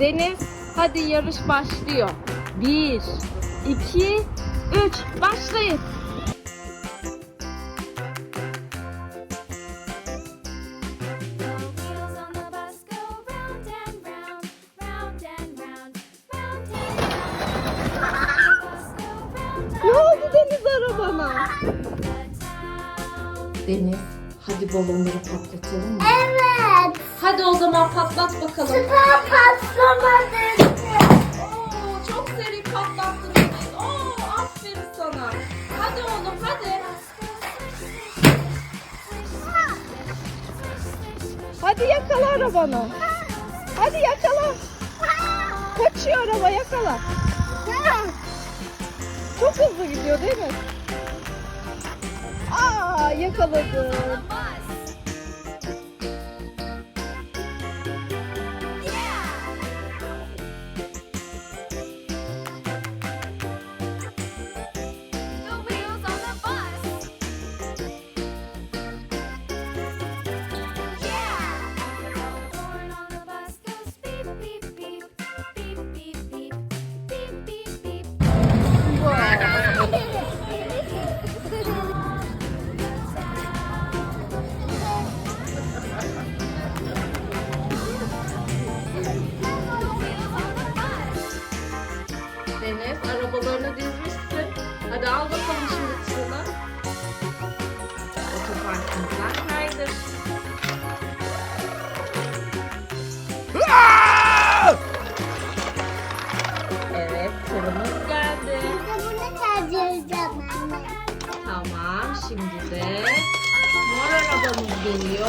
Deniz hadi yarış başlıyor. Bir, iki, üç başlayın. Ne oldu Deniz arabana? Deniz, hadi balonları patlatalım mı? Evet. Hadi o zaman patlat bakalım. Süper normalde. Çok seri patlattın beni. Oo, aferin sana. Hadi oğlum hadi. Hadi yakala arabanı. Hadi yakala. Kaçıyor araba yakala. Çok hızlı gidiyor değil mi? Aa yakaladım. Balonumuz geldi. Ben bunu tercih edeceğim anne. Tamam şimdi de mor arabamız geliyor.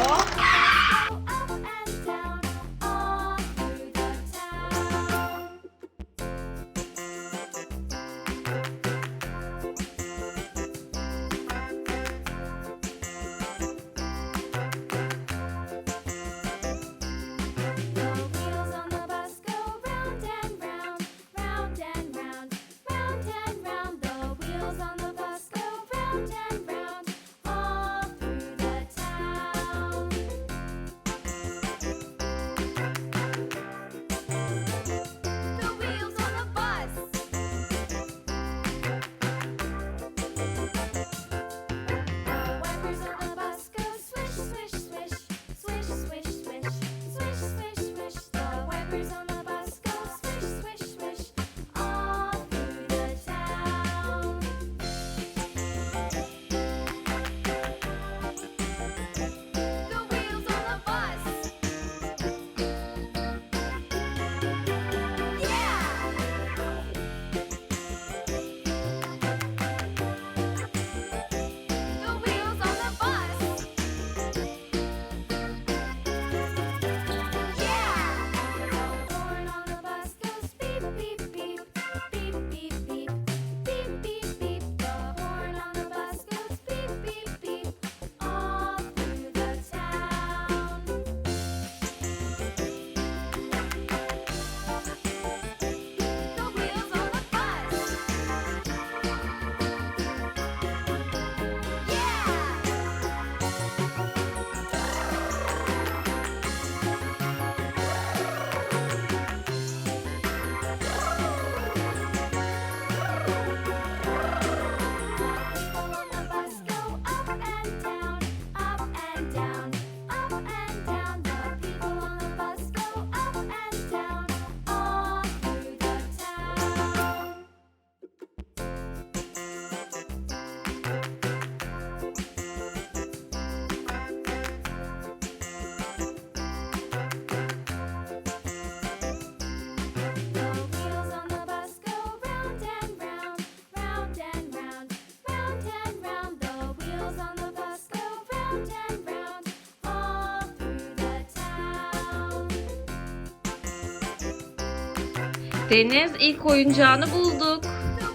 Deniz ilk oyuncağını bulduk.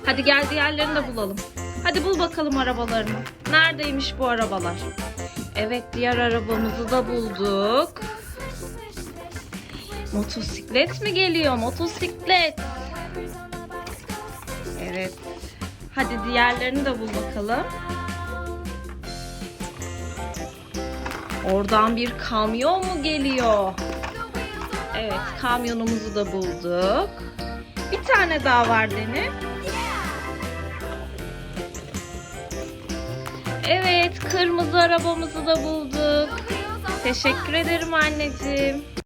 Hadi gel diğerlerini de bulalım. Hadi bul bakalım arabalarını. Neredeymiş bu arabalar? Evet diğer arabamızı da bulduk. Motosiklet mi geliyor? Motosiklet. Evet. Hadi diğerlerini de bul bakalım. Oradan bir kamyon mu geliyor? Evet kamyonumuzu da bulduk. Bir tane daha var Deniz. Evet kırmızı arabamızı da bulduk. Teşekkür ederim anneciğim.